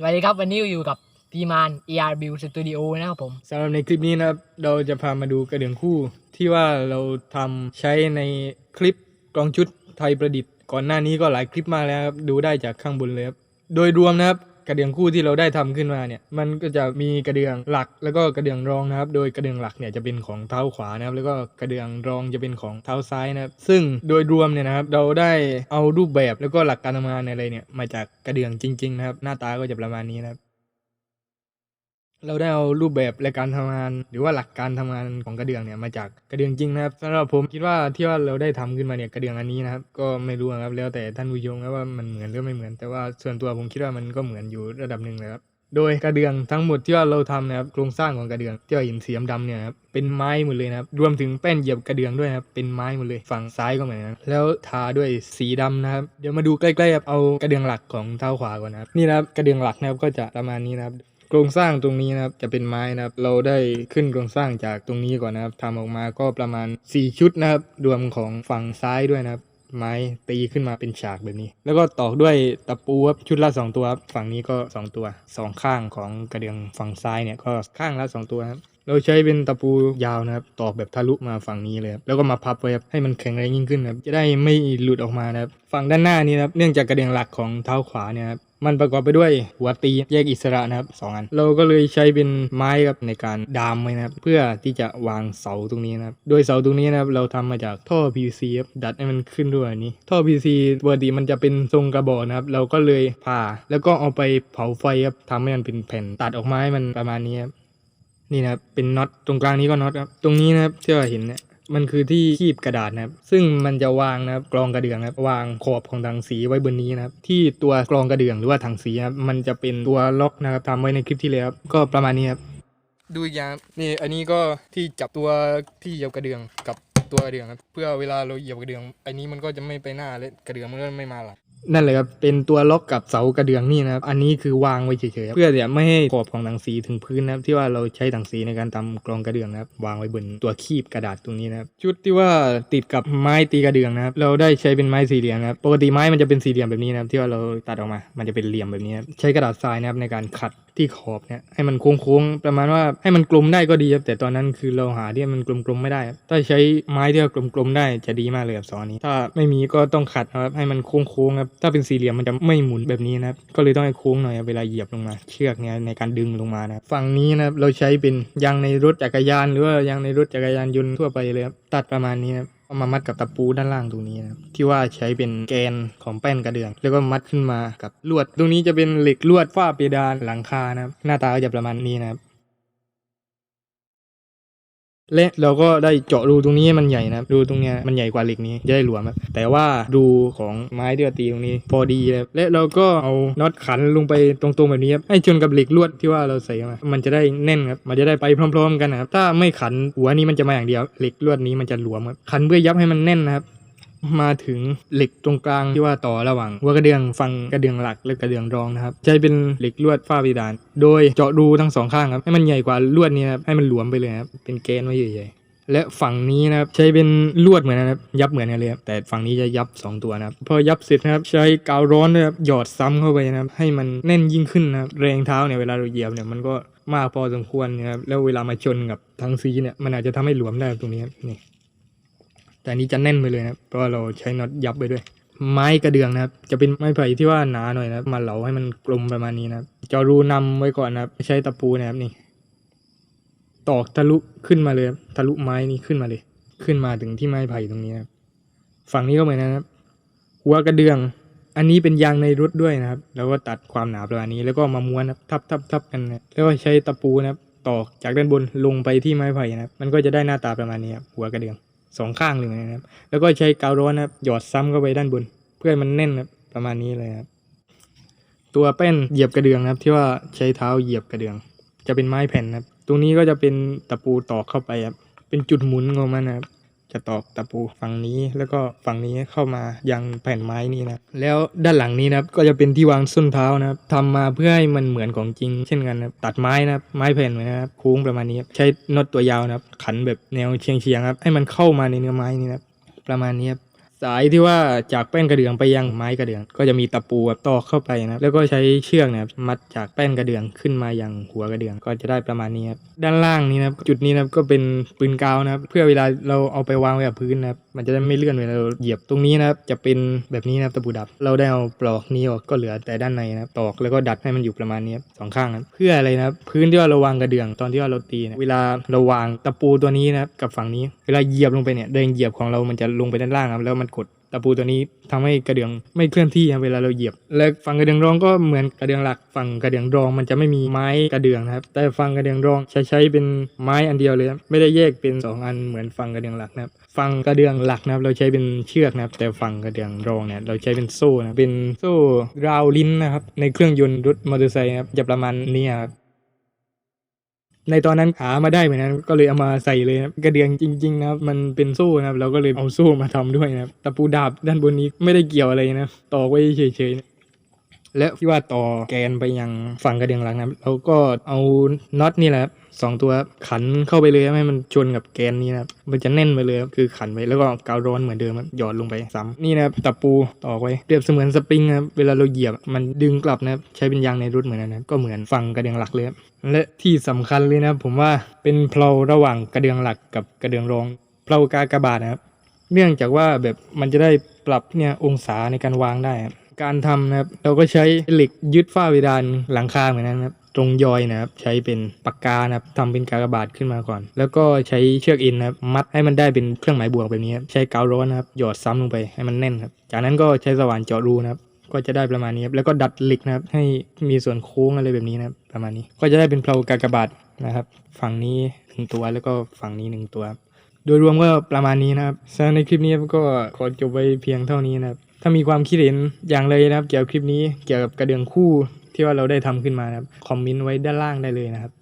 สวัสดีครับวันนี้อยู่กับพีมาน ER Build Studio นะครับผมสำหรับในคลิปนี้นะครับ เราจะพามาดูกระเดื่องคู่ที่ว่าเราทำใช้ในคลิปกลองชุดไทยประดิษฐ์ ก่อนหน้านี้ก็หลายคลิปมากแล้วครับ ดูได้จากข้างบนเลยครับ โดยรวมนะครับ กระเดื่องคู่ที่เราได้ทำขึ้นมาเนี่ยมันก็จะมีกระเดื่องหลักแล้วก็กระเดื่องรองนะครับ โดยกระเดื่องหลักเนี่ยจะเป็นของเท้าขวานะครับ แล้วก็กระเดื่องรองจะเป็นของเท้าซ้ายนะครับ ซึ่งโดยรวมเนี่ยนะครับเราได้เอารูปแบบแล้วก็หลักการทำงานอะไรเนี่ยมาจากกระเดื่องจริงๆนะครับ หน้าตาก็จะประมาณนี้นะครับ เราได้เอารูปแบบและการทำงาน หรือว่าหลักการทำงานของกระเดื่องเนี่ยมาจากกระเดื่องจริงนะครับสำหรับผมคิดว่าที่ว่าเราได้ทำขึ้นมาเนี่ยกระเดื่องอันนี้นะครับ ก็ไม่รู้ครับแล้วแต่ท่านผู้ชมครับว่ามันเหมือนหรือไม่เหมือน แต่ว่าส่วนตัวผมคิดว่ามันก็เหมือนอยู่ระดับหนึ่งเลยครับโดยกระเดื่องทั้งหมดที่ว่าเราทำนะครับโครงสร้างของกระเดื่องที่ว่าเห็นสีดำเนี่ยครับเป็นไม้หมดเลยนะครับรวมถึงแป้นเหยียบกระเดื่องด้วยนะครับเป็นไม้หมดเลยฝั่งซ้ายก็เหมือนกันแล้วทาด้วยสีดำนะครับเดี๋ยวมาดูใกล้ๆครับเอากระเดื่องหลักของเท้าขวาก่อนนะครับนี่นะครับกระเดื่องหลักนะครับก็จะประมาณนี้นะครับ โครงสร้างตรงนี้นะครับจะเป็นไม้นะครับ เราได้ขึ้นโครงสร้างจากตรงนี้ก่อนนะครับทำออกมาก็ประมาณ 4 ชุดนะครับ รวมของฝั่งซ้ายด้วยนะครับ ไม้ตีขึ้นมาเป็นฉากแบบนี้ แล้วก็ตอกด้วยตะปูครับชุดละ2ตัวครับฝั่งนี้ก็ 2 ตัวสองข้างของกระเดื่องฝั่งซ้ายเนี่ยก็ข้างละ 2 ตัวครับเราใช้เป็นตะปูยาวนะครับ ตอกแบบทะลุมาฝั่งนี้เลยครับแล้วก็มาพับไว้ครับให้มันแข็งแรงยิ่งขึ้นครับจะได้ไม่หลุดออกมานะครับฝั่งด้านหน้านี้นะครับเนื่องจากกระเดื่องหลักของเท้าขวาเนี่ยครับ มันประกอบไปด้วยหัวตีแยกอิสระนะครับสองอัน เราก็เลยใช้เป็นไม้ครับในการดามไว้นะครับ เพื่อที่จะวางเสาตรงนี้นะครับ โดยเสาตรงนี้นะครับเราทำมาจากท่อ PVC ครับดัดให้มันขึ้นด้วยนนี้ ท่อ PVC ปกติมันจะเป็นทรงกระบอกนะครับ เราก็เลยผ่า แล้วก็เอาไปเผาไฟครับทำให้มันเป็นแผ่นตัดออกมาให้มันประมาณนี้ครับนี่นะครับเป็นน็อตตรงกลางนี้ก็น็อตครับตรงนี้นะครับที่เราเห็นเนี่ย มันคือที่คีบกระดาษนะครับ ซึ่งมันจะวางนะครับกรองกระเดื่องนะครับวางขอบของถังสีไว้บนนี้นะครับ ที่ตัวกรองกระเดื่องหรือว่าถังสีนะครับมันจะเป็นตัวล็อกนะครับทำไว้ในคลิปที่แล้วครับก็ประมาณนี้ครับดูอีกอย่างนี่อันนี้ก็ที่จับตัวที่เหยียบกระเดื่องกับตัวกระเดื่องครับเพื่อเวลาเราเหยียบกระเดื่อง อันนี้มันก็จะไม่ไปหน้าและกระเดื่องมันก็ไม่มาหลัง นั่นเลยครับเป็นตัวล็อกกับเสากระเดื่องนี่นะครับ อันนี้คือวางไว้เฉยๆเพื่อจะไม่ให้ขอบของถังสีถึงพื้นนะครับ ที่ว่าเราใช้ถังสีในการทำกรองกระเดื่องนะครับ วางไว้บนตัวคีบกระดาษตรงนี้นะครับ ชุดที่ว่าติดกับไม้ตีกระเดื่องนะครับ เราได้ใช้เป็นไม้สี่เหลี่ยมนะครับ ปกติไม้มันจะเป็นสี่เหลี่ยมแบบนี้นะครับ ที่ว่าเราตัดออกมา มันจะเป็นเหลี่ยมแบบนี้ครับใช้กระดาษทรายนะครับในการขัด ที่ขอบเนี่ยให้มันโค้งๆประมาณว่าให้มันกลมได้ก็ดีครับแต่ตอนนั้นคือเราหาที่มันกลมๆไม่ได้ ถ้าใช้ไม้ที่กลมๆได้จะดีมากเลยครับสองอันนี้ ถ้าไม่มีก็ต้องขัดนะครับให้มันโค้งๆครับถ้าเป็นสี่เหลี่ยมมันจะไม่หมุนแบบนี้นะครับก็เลยต้องให้โค้งหน่อยเวลาเหยียบลงมา เชือกเนี่ยในการดึงลงมานะฝั่งนี้นะครับเราใช้เป็นยางในรถจักรยาน หรือว่ายางในรถจักรยานยนต์ทั่วไปเลยครับตัดประมาณนี้ครับ เอามามัดกับตะปูด้านล่างตรงนี้นะครับที่ว่าใช้เป็นแกนของแป้นกระเดื่อง แล้วก็มัดขึ้นมากับลวด ตรงนี้จะเป็นเหล็กลวดฝ้าเพดานหลังคานะครับหน้าตาก็จะประมาณนี้นะครับ และเราก็ได้เจาะรูตรงนี้มันใหญ่นะรูตรงเนี้ยมันใหญ่กว่าเหล็กนี้จะได้หลวมครับแต่ว่ารูของไม้ที่เราตีตรงนี้พอดีเลยครับและเราก็เอาน็อตขันลงไปตรงๆแบบนี้ครับให้ชนกับเหล็กลวดที่ว่าเราใส่มามันจะได้แน่นครับมันจะได้ไปพร้อม ๆ กันนะครับถ้าไม่ขันหัวนี้มันจะมาอย่างเดียวเหล็กลวดนี้มันจะหลวมครับขันเพื่อยับให้มันแน่นนะครับ มาถึงเหล็กตรงกลางที่ว่าต่อระหว่างหัวกระเดื่องฝั่งกระเดื่องหลักและกระเดื่องรองนะครับ ใช้เป็นเหล็กลวดฝ้าเพดาน โดยเจาะรูทั้งสองข้างครับให้มันใหญ่กว่าลวดนี้ครับให้มันหลวมไปเลยครับเป็นแกนไว้ใหญ่และฝั่งนี้นะครับใช้เป็นลวดเหมือนกันนะครับยับเหมือนกันเลยแต่ฝั่งนี้จะยับสองตัวนะครับพอยับเสร็จนะครับใช้กาวร้อนด้วยครับหยอดซ้ำเข้าไปนะครับให้มันแน่นยิ่งขึ้นนะครับแรงเท้าเนี่ยเวลาเราเหยียบเนี่ยมันก็มากพอสมควรนะครับแล้วเวลามาชนกับทั้งซีเนี่ยมันอาจจะทำให้หลวมได้ตรงนี้ครับนี่ แต่นนี้จะแน่นไปเลยนะเพราะว่าเราใช้น็อตยับไปด้วย ไม้กระเดื่องนะครับ จะเป็นไม้ไผ่ที่ว่าหนาหน่อยนะมาเหลาให้มันกลมประมาณนี้นะจารูนำไว้ก่อนนะครับใช้ตะปูนะครับนี่ ตอกทะลุขึ้นมาเลยทะลุไม้นี้ขึ้นมาเลย ขึ้นมาถึงที่ไม้ไผ่ตรงนี้นะครับฝั่งนี้ก็เหมือนนะครับ หัวกระเดื่อง อันนี้เป็นยางในรถด้วยนะครับ แล้วก็ตัดความหนาประมาณนี้ แล้วก็มาม้วนนะทับทับทับกันนะแล้วก็ใช้ตะปูนะครับตอกจากด้านบนลงไปที่ไม้ไผ่นะครับ มันก็จะได้หน้าตาประมาณนี้ครับหัวกระเดื่อง สองข้างเลยนะครับ แล้วก็ใช้กาวร้อนนะครับ หยอดซ้ำเข้าไปด้านบน เพื่อให้มันแน่นนะครับประมาณนี้เลยครับ ตัวแป้นเหยียบกระเดื่องนะครับ ที่ว่าใช้เท้าเหยียบกระเดื่อง จะเป็นไม้แผ่นนะครับ ตรงนี้ก็จะเป็นตะปูตอกเข้าไปครับ เป็นจุดหมุนของมันนะครับ จะตอกตะปูฝั่งนี้แล้วก็ฝั่งนี้เข้ามายังแผ่นไม้นี้นะแล้วด้านหลังนี้นะครับก็จะเป็นที่วางส้นเท้านะครับทำมาเพื่อให้มันเหมือนของจริง เช่นกันนะตัดไม้นะครับไม้แผ่นนะครับโค้งประมาณนี้ครับใช้น็อตตัวยาวนะครับขันแบบแนวเฉียงๆครับให้มันเข้ามาในเนื้อไม้นี่นะครับประมาณนี้ครับ สายที่ว่าจากแป้นกระเดื่องไปยังไม้กระเดื่อง ก็จะมีตะปูแบบตอกเข้าไปนะแล้วก็ใช้เชือกนะครับมัดจากแป้นกระเดื่องขึ้นมายังหัวกระเดื่องก็จะได้ประมาณนี้ครับด้านล่างนี้นะจุดนี้นะก็เป็นปืนกาวนะครับเพื่อเวลาเราเอาไปวางไว้กับพื้นนะครับ มันจะได้ไม่เลื่อนเวลาเราเหยียบตรงนี้นะครับจะเป็นแบบนี้นะครับตะปูดับ เราได้เอาปลอกนี้ออกก็เหลือแต่ด้านในนะครับตอกแล้วก็ดัดให้มันอยู่ประมาณนี้สองข้างครับเพื่ออะไรนะครับพื้นที่ว่าเราวางกระเดื่องตอนที่ว่าเราตีเนี่ยเวลาเราวางตะปูตัวนี้นะครับกับฝั่งนี้ เวลาเหยียบลงไปเนี่ยแรงเหยียบของเรามันจะลงไปด้านล่างครับแล้วมันกดตะปูตัวนี้ทำให้กระเดื่องไม่เคลื่อนที่เวลาเราเหยียบ และฝั่งกระเดื่องรองก็เหมือนกระเดื่องหลักฝั่งกระเดื่องรองมันจะไม่มีไม้กระเดื่องนะครับ แต่ฝั่งกระเดื่องรองใช้ใช้เป็นไม้อันเดียวเลย ไม่ได้แยกเป็นสองอันเหมือนฝั่งกระเดื่องหลักนะครับ ฝั่งกระเดื่องหลักนะครับ เราใช้เป็นเชือกนะครับ แต่ฝั่งกระเดื่องรองเนี่ยเราใช้เป็นโซ่นะเป็นโซ่ราวลิ้นนะครับ ในเครื่องยนต์รถมอเตอร์ไซค์ครับจะประมาณนี้ครับในตอนนั้นหามาได้เหมือนนั้นก็เลยเอามาใส่เลยนะกระเดื่องจริงๆนะครับมันเป็นโซ่นะครับเราก็เลยเอาโซ่มาทำด้วยนะครับตะปูดาบด้านบนนี้ไม่ได้เกี่ยวอะไรนะต่อไว้เฉยๆและที่ว่าต่อแกนไปยังฝั่งกระเดื่องหลังนะเราก็เอาน็อตนี่แหละ สองตัวขันเข้าไปเลยให้มันชนกับแกนนี้นะครับมันจะแน่นไปเลยคือขันไปแล้วก็กาวร้อนเหมือนเดิมครับหยอดลงไปซ้ำนี่นะครับตะปูตอกไว้เปรียบเสมือนสปริงนะครับเวลาเราเหยียบมันดึงกลับนะครับใช้เป็นยางในรุ่นเหมือนกันนะก็เหมือนฝั่งกระเดื่องหลักเลยครับและที่สำคัญเลยนะผมว่าเป็นเพลาระหว่างกระเดื่องหลักกับกระเดื่องรองเพลากากระบาทนะครับเนื่องจากว่าแบบมันจะได้ปรับเนี่ยองศาในการวางได้ การทำนะครับเราก็ใช้เหล็กยึดฝ้าเพดานหลังคาเหมือนกันนะครับ ตรงยอยนะครับใช้เป็นปากกานะครับทำเป็นกากบาทขึ้นมาก่อน แล้วก็ใช้เชือกอินนะครับมัดให้มันได้เป็นเครื่องหมายบวกแบบนี้ครับใช้กาวร้อนนะครับหยอดซ้ำลงไปให้มันแน่นครับจากนั้นก็ใช้สว่านเจาะรูนะครับก็จะได้ประมาณนี้ครับแล้วก็ดัดเหล็กนะครับให้มีส่วนโค้งอะไรแบบนี้นะครับประมาณนี้ก็จะได้เป็นเพลากากบาทนะครับ ฝั่งนี้หนึ่งตัวแล้วก็ฝั่งนี้หนึ่งตัว โดยรวมก็ประมาณนี้นะครับสำหรับในคลิปนี้ก็ขอจบไว้เพียงเท่านี้นะครับถ้ามีความคิดเห็นอย่างไรนะครับ เกี่ยวกับคลิปนี้เกี่ยวกับกระเดื่องคู่ ที่ว่าเราได้ทำขึ้นมานะครับคอมเมนต์ไว้ด้านล่างได้เลยนะครับ